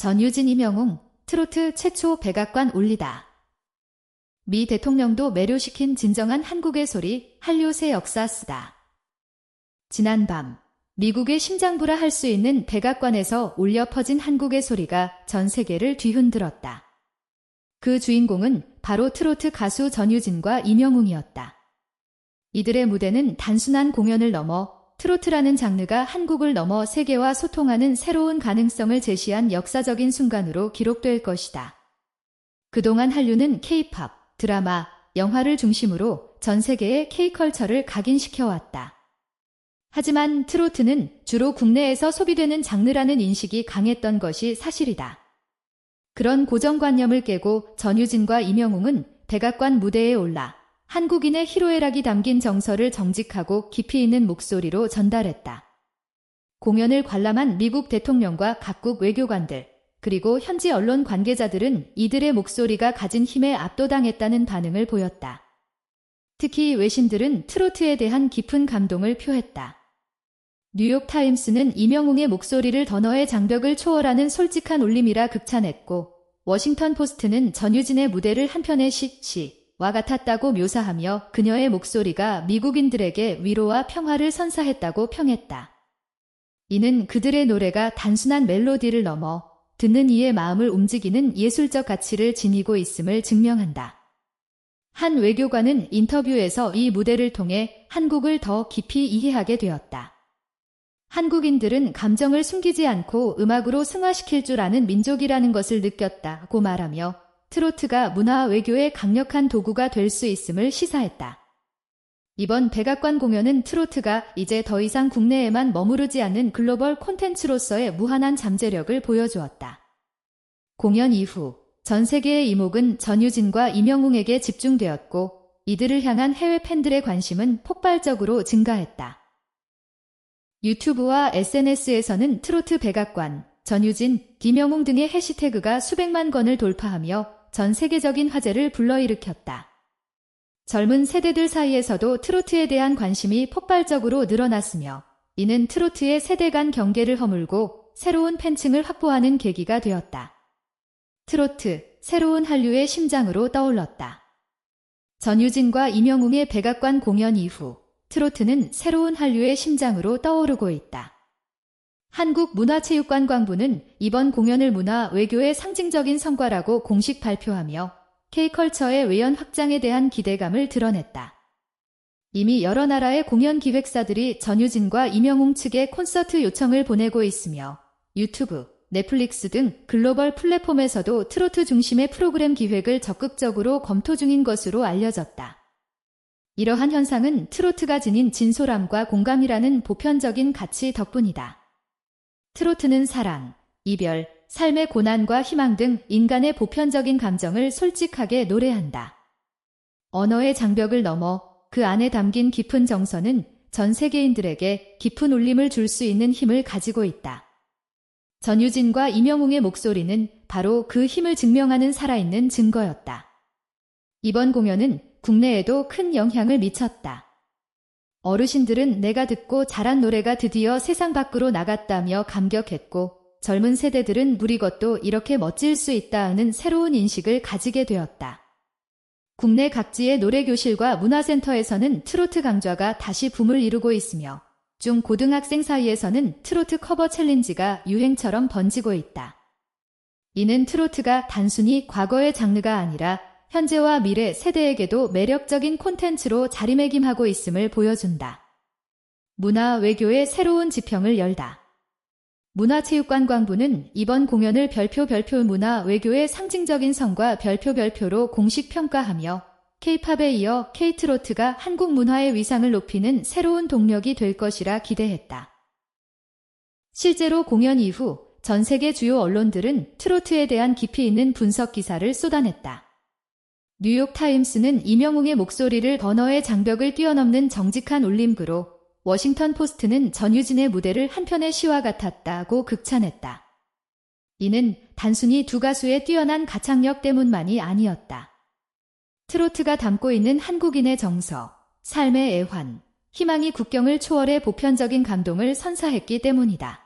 전유진 이명웅 트로트 최초 백악관 올리다. 미 대통령도 매료시킨 진정한 한국의 소리 한류 새 역사 쓰다. 지난 밤 미국의 심장부라 할 수 있는 백악관에서 울려 퍼진 한국의 소리가 전 세계를 뒤흔들었다. 그 주인공은 바로 트로트 가수 전유진과 이명웅이었다. 이들의 무대는 단순한 공연을 넘어 트로트라는 장르가 한국을 넘어 세계와 소통하는 새로운 가능성을 제시한 역사적인 순간으로 기록될 것이다. 그동안 한류는 케이팝, 드라마, 영화를 중심으로 전 세계의 K컬처를 각인시켜왔다. 하지만 트로트는 주로 국내에서 소비되는 장르라는 인식이 강했던 것이 사실이다. 그런 고정관념을 깨고 전유진과 이명웅은 백악관 무대에 올라 한국인의 희로애락이 담긴 정서를 정직하고 깊이 있는 목소리로 전달했다. 공연을 관람한 미국 대통령과 각국 외교관들, 그리고 현지 언론 관계자들은 이들의 목소리가 가진 힘에 압도당했다는 반응을 보였다. 특히 외신들은 트로트에 대한 깊은 감동을 표했다. 뉴욕타임스는 이명웅의 목소리를 더너의 장벽을 초월하는 솔직한 울림이라 극찬했고, 워싱턴 포스트는 전유진의 무대를 한편의 시, 시, 와 같았다고 묘사하며 그녀의 목소리가 미국인들에게 위로와 평화를 선사했다고 평했다. 이는 그들의 노래가 단순한 멜로디를 넘어 듣는 이의 마음을 움직이는 예술적 가치를 지니고 있음을 증명한다. 한 외교관은 인터뷰에서 이 무대를 통해 한국을 더 깊이 이해하게 되었다. 한국인들은 감정을 숨기지 않고 음악으로 승화시킬 줄 아는 민족이라는 것을 느꼈다고 말하며 트로트가 문화 외교의 강력한 도구가 될 수 있음을 시사했다. 이번 백악관 공연은 트로트가 이제 더 이상 국내에만 머무르지 않는 글로벌 콘텐츠로서의 무한한 잠재력을 보여주었다. 공연 이후 전 세계의 이목은 전유진과 이명웅에게 집중되었고 이들을 향한 해외 팬들의 관심은 폭발적으로 증가했다. 유튜브와 SNS에서는 트로트 백악관, 전유진, 김영웅 등의 해시태그가 수백만 건을 돌파하며 전 세계적인 화제를 불러일으켰다. 젊은 세대들 사이에서도 트로트에 대한 관심이 폭발적으로 늘어났으며 이는 트로트의 세대 간 경계를 허물고 새로운 팬층을 확보하는 계기가 되었다. 트로트, 새로운 한류의 심장으로 떠올랐다. 전유진과 이명웅의 백악관 공연 이후 트로트는 새로운 한류의 심장으로 떠오르고 있다. 한국문화체육관광부는 이번 공연을 문화 외교의 상징적인 성과라고 공식 발표하며 K컬처의 외연 확장에 대한 기대감을 드러냈다. 이미 여러 나라의 공연 기획사들이 전유진과 이명웅 측에 콘서트 요청을 보내고 있으며 유튜브, 넷플릭스 등 글로벌 플랫폼에서도 트로트 중심의 프로그램 기획을 적극적으로 검토 중인 것으로 알려졌다. 이러한 현상은 트로트가 지닌 진솔함과 공감이라는 보편적인 가치 덕분이다. 트로트는 사랑, 이별, 삶의 고난과 희망 등 인간의 보편적인 감정을 솔직하게 노래한다. 언어의 장벽을 넘어 그 안에 담긴 깊은 정서는 전 세계인들에게 깊은 울림을 줄 수 있는 힘을 가지고 있다. 전유진과 이명웅의 목소리는 바로 그 힘을 증명하는 살아있는 증거였다. 이번 공연은 국내에도 큰 영향을 미쳤다. 어르신들은 내가 듣고 자란 노래가 드디어 세상 밖으로 나갔다며 감격했고 젊은 세대들은 우리 것도 이렇게 멋질 수 있다는 새로운 인식을 가지게 되었다. 국내 각지의 노래교실과 문화센터에서는 트로트 강좌가 다시 붐을 이루고 있으며 중 고등학생 사이에서는 트로트 커버 챌린지가 유행처럼 번지고 있다. 이는 트로트가 단순히 과거의 장르가 아니라 현재와 미래 세대에게도 매력적인 콘텐츠로 자리매김하고 있음을 보여준다. 문화 외교의 새로운 지평을 열다. 문화체육관광부는 이번 공연을 별표 별표 문화 외교의 상징적인 성과 별표 별표로 공식 평가하며 K-팝에 이어 K-트로트가 한국 문화의 위상을 높이는 새로운 동력이 될 것이라 기대했다. 실제로 공연 이후 전 세계 주요 언론들은 트로트에 대한 깊이 있는 분석 기사를 쏟아냈다. 뉴욕타임스는 이명웅의 목소리를 번호의 장벽을 뛰어넘는 정직한 울림구로 워싱턴 포스트는 전유진의 무대를 한편의 시와 같았다고 극찬했다. 이는 단순히 두 가수의 뛰어난 가창력 때문만이 아니었다. 트로트가 담고 있는 한국인의 정서, 삶의 애환, 희망이 국경을 초월해 보편적인 감동을 선사했기 때문이다.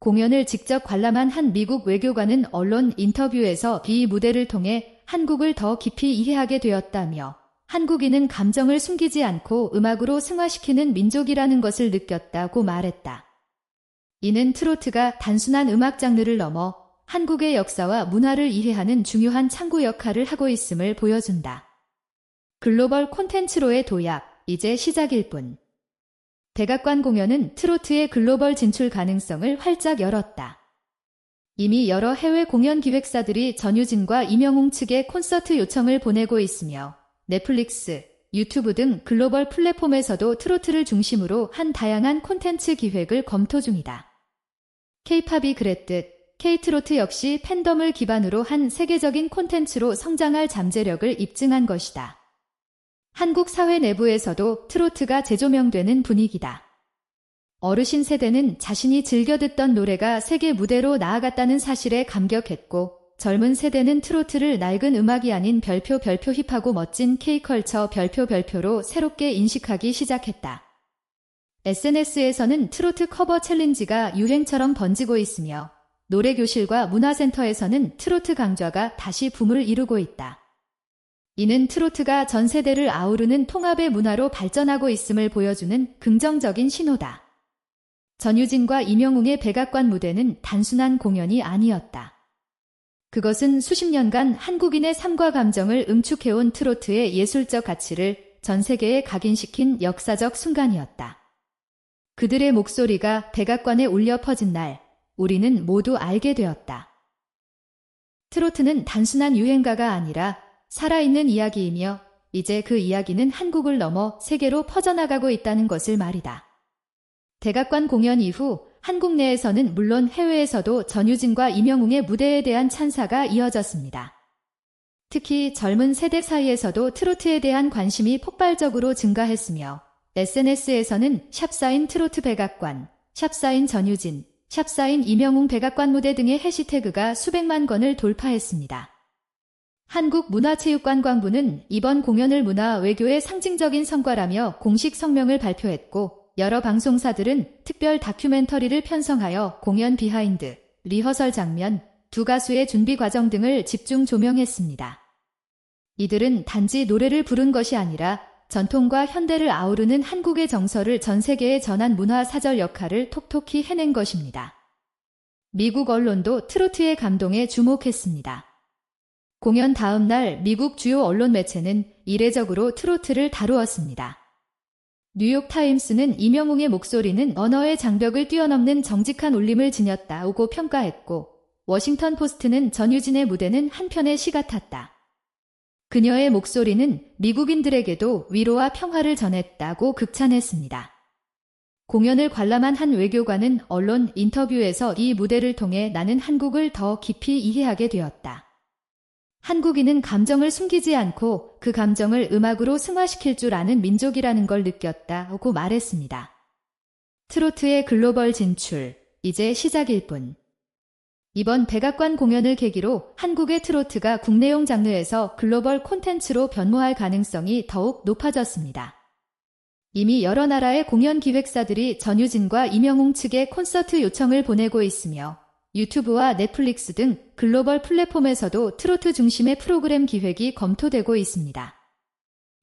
공연을 직접 관람한 한 미국 외교관은 언론 인터뷰에서 이 무대를 통해 한국을 더 깊이 이해하게 되었다며 한국인은 감정을 숨기지 않고 음악으로 승화시키는 민족이라는 것을 느꼈다고 말했다. 이는 트로트가 단순한 음악 장르를 넘어 한국의 역사와 문화를 이해하는 중요한 창구 역할을 하고 있음을 보여준다. 글로벌 콘텐츠로의 도약, 이제 시작일 뿐. 백악관 공연은 트로트의 글로벌 진출 가능성을 활짝 열었다. 이미 여러 해외 공연 기획사들이 전유진과 이명웅 측에 콘서트 요청을 보내고 있으며 넷플릭스, 유튜브 등 글로벌 플랫폼에서도 트로트를 중심으로 한 다양한 콘텐츠 기획을 검토 중이다. 케이팝이 그랬듯 K트로트 역시 팬덤을 기반으로 한 세계적인 콘텐츠로 성장할 잠재력을 입증한 것이다. 한국 사회 내부에서도 트로트가 재조명되는 분위기다. 어르신 세대는 자신이 즐겨 듣던 노래가 세계 무대로 나아갔다는 사실에 감격했고 젊은 세대는 트로트를 낡은 음악이 아닌 별표 별표 힙하고 멋진 K컬처 별표 별표로 새롭게 인식하기 시작했다. SNS에서는 트로트 커버 챌린지가 유행처럼 번지고 있으며 노래교실과 문화센터에서는 트로트 강좌가 다시 붐을 이루고 있다. 이는 트로트가 전 세대를 아우르는 통합의 문화로 발전하고 있음을 보여주는 긍정적인 신호다. 전유진과 임영웅의 백악관 무대는 단순한 공연이 아니었다. 그것은 수십 년간 한국인의 삶과 감정을 응축해온 트로트의 예술적 가치를 전 세계에 각인시킨 역사적 순간이었다. 그들의 목소리가 백악관에 울려 퍼진 날, 우리는 모두 알게 되었다. 트로트는 단순한 유행가가 아니라 살아있는 이야기이며 이제 그 이야기는 한국을 넘어 세계로 퍼져나가고 있다는 것을 말이다. 대각관 공연 이후 한국 내에서는 물론 해외에서도 전유진과 임영웅의 무대에 대한 찬사가 이어졌습니다. 특히 젊은 세대 사이에서도 트로트에 대한 관심이 폭발적으로 증가했으며 SNS에서는 샵사인 트로트 백악관, 샵사인 전유진, 샵사인 임영웅 백악관 무대 등의 해시태그가 수백만 건을 돌파했습니다. 한국문화체육관광부는 이번 공연을 문화 외교의 상징적인 성과라며 공식 성명을 발표했고 여러 방송사들은 특별 다큐멘터리를 편성하여 공연 비하인드, 리허설 장면, 두 가수의 준비 과정 등을 집중 조명했습니다. 이들은 단지 노래를 부른 것이 아니라 전통과 현대를 아우르는 한국의 정서를 전 세계에 전한 문화 사절 역할을 톡톡히 해낸 것입니다. 미국 언론도 트로트의 감동에 주목했습니다. 공연 다음 날 미국 주요 언론 매체는 이례적으로 트로트를 다루었습니다. 뉴욕타임스는 이명웅의 목소리는 언어의 장벽을 뛰어넘는 정직한 울림을 지녔다고 평가했고, 워싱턴 포스트는 전유진의 무대는 한편의 시 같았다. 그녀의 목소리는 미국인들에게도 위로와 평화를 전했다고 극찬했습니다. 공연을 관람한 한 외교관은 언론 인터뷰에서 이 무대를 통해 나는 한국을 더 깊이 이해하게 되었다. 한국인은 감정을 숨기지 않고 그 감정을 음악으로 승화시킬 줄 아는 민족이라는 걸 느꼈다고 말했습니다. 트로트의 글로벌 진출, 이제 시작일 뿐. 이번 백악관 공연을 계기로 한국의 트로트가 국내용 장르에서 글로벌 콘텐츠로 변모할 가능성이 더욱 높아졌습니다. 이미 여러 나라의 공연 기획사들이 전유진과 임영웅 측에 콘서트 요청을 보내고 있으며 유튜브와 넷플릭스 등 글로벌 플랫폼에서도 트로트 중심의 프로그램 기획이 검토되고 있습니다.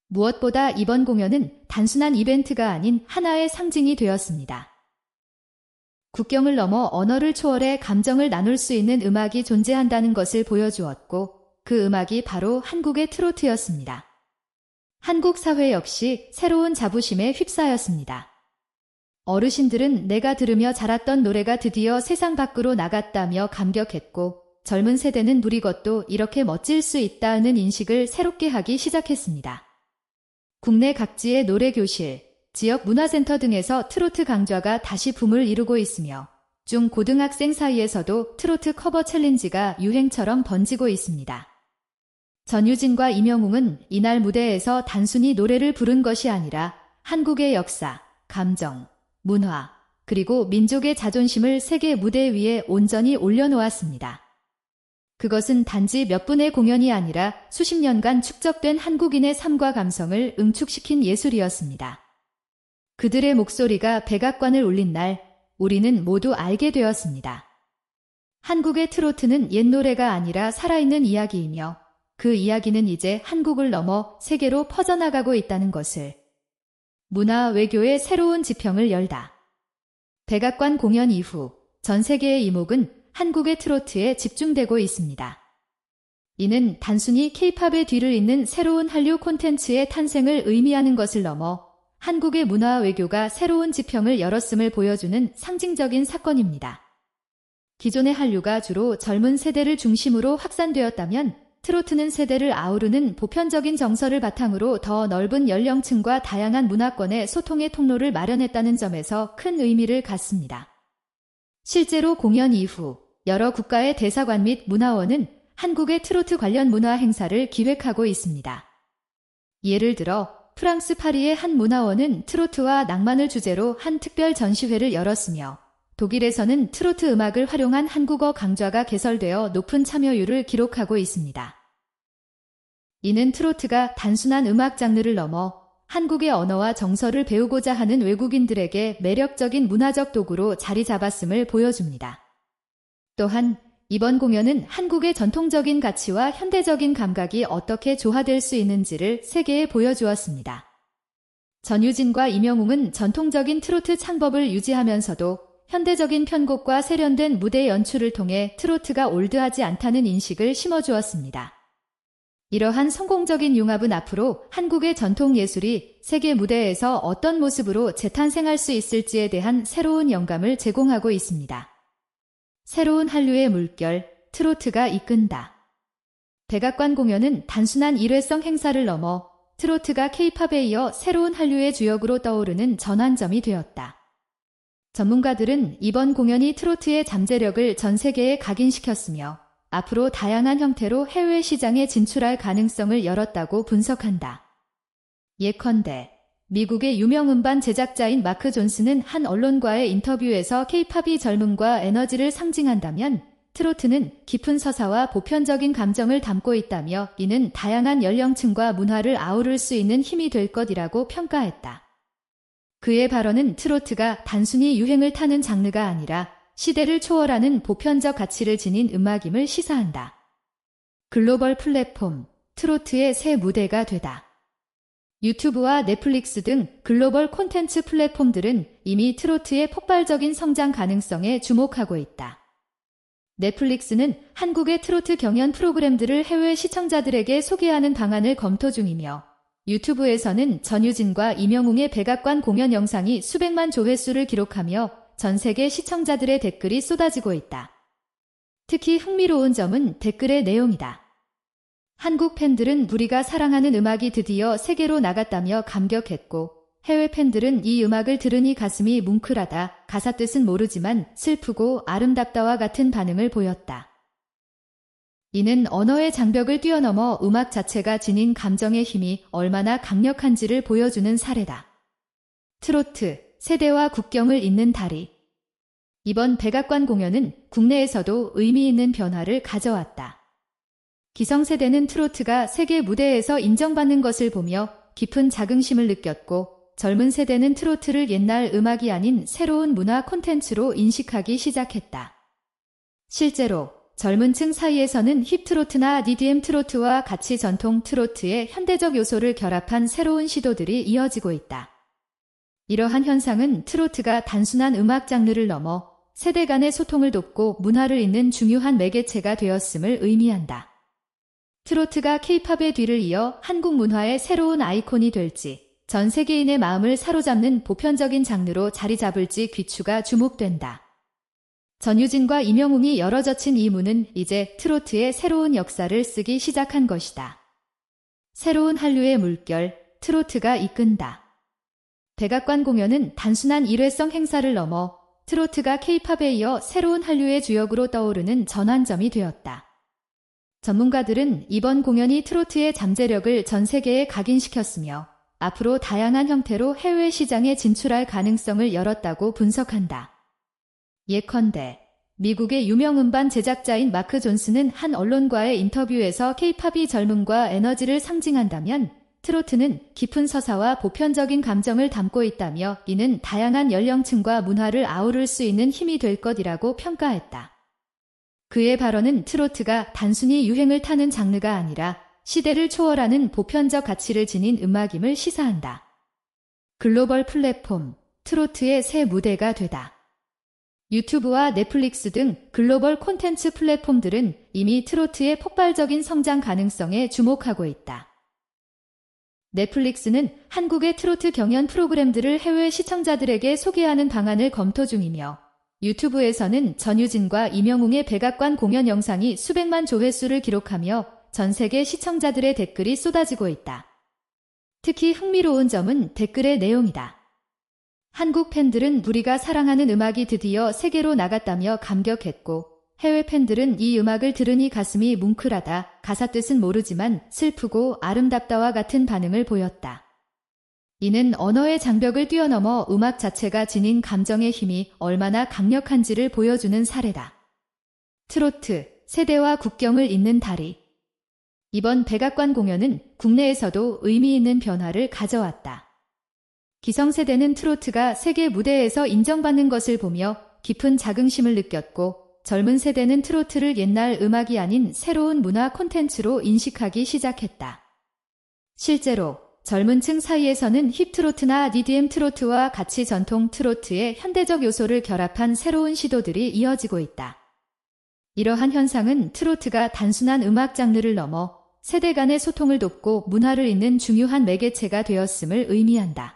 무엇보다 이번 공연은 단순한 이벤트가 아닌 하나의 상징이 되었습니다. 국경을 넘어 언어를 초월해 감정을 나눌 수 있는 음악이 존재한다는 것을 보여주었고 그 음악이 바로 한국의 트로트였습니다. 한국 사회 역시 새로운 자부심에 휩싸였습니다. 어르신들은 내가 들으며 자랐던 노래가 드디어 세상 밖으로 나갔다며 감격했고 젊은 세대는 누리 것도 이렇게 멋질 수 있다는 인식을 새롭게 하기 시작했습니다. 국내 각지의 노래교실, 지역 문화센터 등에서 트로트 강좌가 다시 붐을 이루고 있으며 중 고등학생 사이에서도 트로트 커버 챌린지가 유행처럼 번지고 있습니다. 전유진과 임영웅은 이날 무대에서 단순히 노래를 부른 것이 아니라 한국의 역사, 감정, 문화, 그리고 민족의 자존심을 세계 무대 위에 온전히 올려놓았습니다. 그것은 단지 몇 분의 공연이 아니라 수십 년간 축적된 한국인의 삶과 감성을 응축시킨 예술이었습니다. 그들의 목소리가 백악관을 울린 날, 우리는 모두 알게 되었습니다. 한국의 트로트는 옛 노래가 아니라 살아있는 이야기이며 그 이야기는 이제 한국을 넘어 세계로 퍼져나가고 있다는 것을 문화 외교의 새로운 지평을 열다. 백악관 공연 이후 전 세계의 이목은 한국의 트로트에 집중되고 있습니다. 이는 단순히 케이팝의 뒤를 잇는 새로운 한류 콘텐츠의 탄생을 의미하는 것을 넘어 한국의 문화 외교가 새로운 지평을 열었음을 보여주는 상징적인 사건입니다. 기존의 한류가 주로 젊은 세대를 중심으로 확산되었다면 트로트는 세대를 아우르는 보편적인 정서를 바탕으로 더 넓은 연령층과 다양한 문화권의 소통의 통로를 마련했다는 점에서 큰 의미를 갖습니다. 실제로 공연 이후 여러 국가의 대사관 및 문화원은 한국의 트로트 관련 문화 행사를 기획하고 있습니다. 예를 들어 프랑스 파리의 한 문화원은 트로트와 낭만을 주제로 한 특별 전시회를 열었으며 독일에서는 트로트 음악을 활용한 한국어 강좌가 개설되어 높은 참여율을 기록하고 있습니다. 이는 트로트가 단순한 음악 장르를 넘어 한국의 언어와 정서를 배우고자 하는 외국인들에게 매력적인 문화적 도구로 자리 잡았음을 보여줍니다. 또한 이번 공연은 한국의 전통적인 가치와 현대적인 감각이 어떻게 조화될 수 있는지를 세계에 보여주었습니다. 전유진과 임영웅은 전통적인 트로트 창법을 유지하면서도 현대적인 편곡과 세련된 무대 연출을 통해 트로트가 올드하지 않다는 인식을 심어주었습니다. 이러한 성공적인 융합은 앞으로 한국의 전통 예술이 세계 무대에서 어떤 모습으로 재탄생할 수 있을지에 대한 새로운 영감을 제공하고 있습니다. 새로운 한류의 물결, 트로트가 이끈다. 백악관 공연은 단순한 일회성 행사를 넘어 트로트가 케이팝에 이어 새로운 한류의 주역으로 떠오르는 전환점이 되었다. 전문가들은 이번 공연이 트로트의 잠재력을 전 세계에 각인시켰으며 앞으로 다양한 형태로 해외 시장에 진출할 가능성을 열었다고 분석한다. 예컨대 미국의 유명 음반 제작자인 마크 존스는 한 언론과의 인터뷰에서 케이팝이 젊음과 에너지를 상징한다면 트로트는 깊은 서사와 보편적인 감정을 담고 있다며 이는 다양한 연령층과 문화를 아우를 수 있는 힘이 될 것이라고 평가했다. 그의 발언은 트로트가 단순히 유행을 타는 장르가 아니라 시대를 초월하는 보편적 가치를 지닌 음악임을 시사한다. 글로벌 플랫폼, 트로트의 새 무대가 되다. 유튜브와 넷플릭스 등 글로벌 콘텐츠 플랫폼들은 이미 트로트의 폭발적인 성장 가능성에 주목하고 있다. 넷플릭스는 한국의 트로트 경연 프로그램들을 해외 시청자들에게 소개하는 방안을 검토 중이며 유튜브에서는 전유진과 임영웅의 백악관 공연 영상이 수백만 조회수를 기록하며 전 세계 시청자들의 댓글이 쏟아지고 있다. 특히 흥미로운 점은 댓글의 내용이다. 한국 팬들은 우리가 사랑하는 음악이 드디어 세계로 나갔다며 감격했고 해외 팬들은 이 음악을 들으니 가슴이 뭉클하다. 가사 뜻은 모르지만 슬프고 아름답다와 같은 반응을 보였다. 이는 언어의 장벽을 뛰어넘어 음악 자체가 지닌 감정의 힘이 얼마나 강력한지를 보여주는 사례다. 트로트, 세대와 국경을 잇는 다리. 이번 백악관 공연은 국내에서도 의미 있는 변화를 가져왔다. 기성세대는 트로트가 세계 무대에서 인정받는 것을 보며 깊은 자긍심을 느꼈고 젊은 세대는 트로트를 옛날 음악이 아닌 새로운 문화 콘텐츠로 인식하기 시작했다. 실제로 젊은 층 사이에서는 힙트로트나 DDM 트로트와 같이 전통 트로트의 현대적 요소를 결합한 새로운 시도들이 이어지고 있다. 이러한 현상은 트로트가 단순한 음악 장르를 넘어 세대 간의 소통을 돕고 문화를 잇는 중요한 매개체가 되었음을 의미한다. 트로트가 케이팝의 뒤를 이어 한국 문화의 새로운 아이콘이 될지 전 세계인의 마음을 사로잡는 보편적인 장르로 자리 잡을지 귀추가 주목된다. 전유진과 임영웅이 열어젖힌 이 문은 이제 트로트의 새로운 역사를 쓰기 시작한 것이다. 새로운 한류의 물결, 트로트가 이끈다. 백악관 공연은 단순한 일회성 행사를 넘어 트로트가 케이팝에 이어 새로운 한류의 주역으로 떠오르는 전환점이 되었다. 전문가들은 이번 공연이 트로트의 잠재력을 전 세계에 각인시켰으며 앞으로 다양한 형태로 해외 시장에 진출할 가능성을 열었다고 분석한다. 예컨대 미국의 유명 음반 제작자인 마크 존스는 한 언론과의 인터뷰에서 케이팝이 젊음과 에너지를 상징한다면 트로트는 깊은 서사와 보편적인 감정을 담고 있다며 이는 다양한 연령층과 문화를 아우를 수 있는 힘이 될 것이라고 평가했다. 그의 발언은 트로트가 단순히 유행을 타는 장르가 아니라 시대를 초월하는 보편적 가치를 지닌 음악임을 시사한다. 글로벌 플랫폼, 트로트의 새 무대가 되다. 유튜브와 넷플릭스 등 글로벌 콘텐츠 플랫폼들은 이미 트로트의 폭발적인 성장 가능성에 주목하고 있다. 넷플릭스는 한국의 트로트 경연 프로그램들을 해외 시청자들에게 소개하는 방안을 검토 중이며 유튜브에서는 전유진과 이명웅의 백악관 공연 영상이 수백만 조회수를 기록하며 전 세계 시청자들의 댓글이 쏟아지고 있다. 특히 흥미로운 점은 댓글의 내용이다. 한국 팬들은 우리가 사랑하는 음악이 드디어 세계로 나갔다며 감격했고 해외 팬들은 이 음악을 들으니 가슴이 뭉클하다. 가사 뜻은 모르지만 슬프고 아름답다와 같은 반응을 보였다. 이는 언어의 장벽을 뛰어넘어 음악 자체가 지닌 감정의 힘이 얼마나 강력한지를 보여주는 사례다. 트로트, 세대와 국경을 잇는 다리. 이번 백악관 공연은 국내에서도 의미 있는 변화를 가져왔다. 기성세대는 트로트가 세계 무대에서 인정받는 것을 보며 깊은 자긍심을 느꼈고 젊은 세대는 트로트를 옛날 음악이 아닌 새로운 문화 콘텐츠로 인식하기 시작했다. 실제로 젊은 층 사이에서는 힙트로트나 DDM 트로트와 같이 전통 트로트의 현대적 요소를 결합한 새로운 시도들이 이어지고 있다. 이러한 현상은 트로트가 단순한 음악 장르를 넘어 세대 간의 소통을 돕고 문화를 잇는 중요한 매개체가 되었음을 의미한다.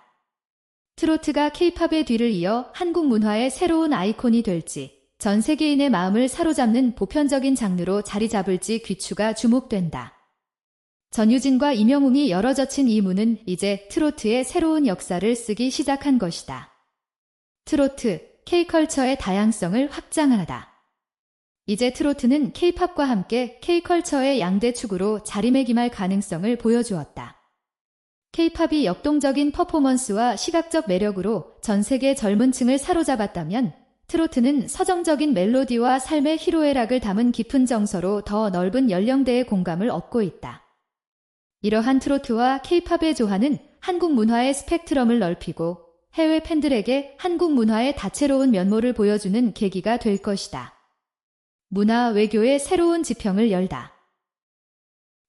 트로트가 케이팝의 뒤를 이어 한국 문화의 새로운 아이콘이 될지 전 세계인의 마음을 사로잡는 보편적인 장르로 자리 잡을지 귀추가 주목된다. 전유진과 이명웅이 열어젖힌 이 문은 이제 트로트의 새로운 역사를 쓰기 시작한 것이다. 트로트, K컬처의 다양성을 확장하다. 이제 트로트는 K팝과 함께 K컬처의 양대 축으로 자리매김할 가능성을 보여주었다. K-팝이 역동적인 퍼포먼스와 시각적 매력으로 전 세계 젊은 층을 사로잡았다면 트로트는 서정적인 멜로디와 삶의 희로애락을 담은 깊은 정서로 더 넓은 연령대의 공감을 얻고 있다. 이러한 트로트와 K-팝의 조화는 한국 문화의 스펙트럼을 넓히고 해외 팬들에게 한국 문화의 다채로운 면모를 보여주는 계기가 될 것이다. 문화 외교의 새로운 지평을 열다.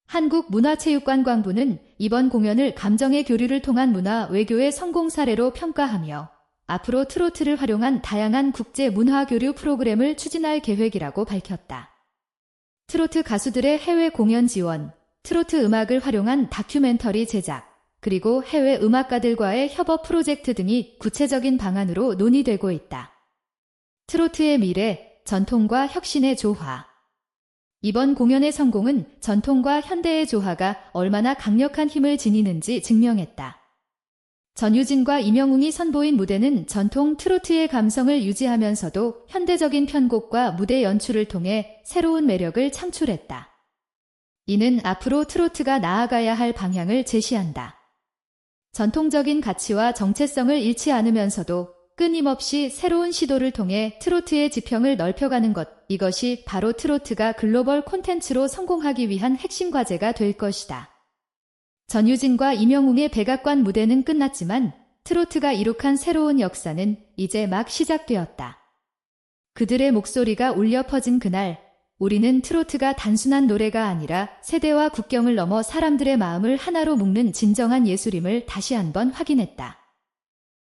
한국문화체육관광부는 이번 공연을 감정의 교류를 통한 문화 외교의 성공 사례로 평가하며 앞으로 트로트를 활용한 다양한 국제 문화 교류 프로그램을 추진할 계획이라고 밝혔다. 트로트 가수들의 해외 공연 지원, 트로트 음악을 활용한 다큐멘터리 제작, 그리고 해외 음악가들과의 협업 프로젝트 등이 구체적인 방안으로 논의되고 있다. 트로트의 미래, 전통과 혁신의 조화. 이번 공연의 성공은 전통과 현대의 조화가 얼마나 강력한 힘을 지니는지 증명했다. 전유진과 이명웅이 선보인 무대는 전통 트로트의 감성을 유지하면서도 현대적인 편곡과 무대 연출을 통해 새로운 매력을 창출했다. 이는 앞으로 트로트가 나아가야 할 방향을 제시한다. 전통적인 가치와 정체성을 잃지 않으면서도 끊임없이 새로운 시도를 통해 트로트의 지평을 넓혀가는 것, 이것이 바로 트로트가 글로벌 콘텐츠로 성공하기 위한 핵심 과제가 될 것이다. 전유진과 이명웅의 백악관 무대는 끝났지만 트로트가 이룩한 새로운 역사는 이제 막 시작되었다. 그들의 목소리가 울려 퍼진 그날, 우리는 트로트가 단순한 노래가 아니라 세대와 국경을 넘어 사람들의 마음을 하나로 묶는 진정한 예술임을 다시 한번 확인했다.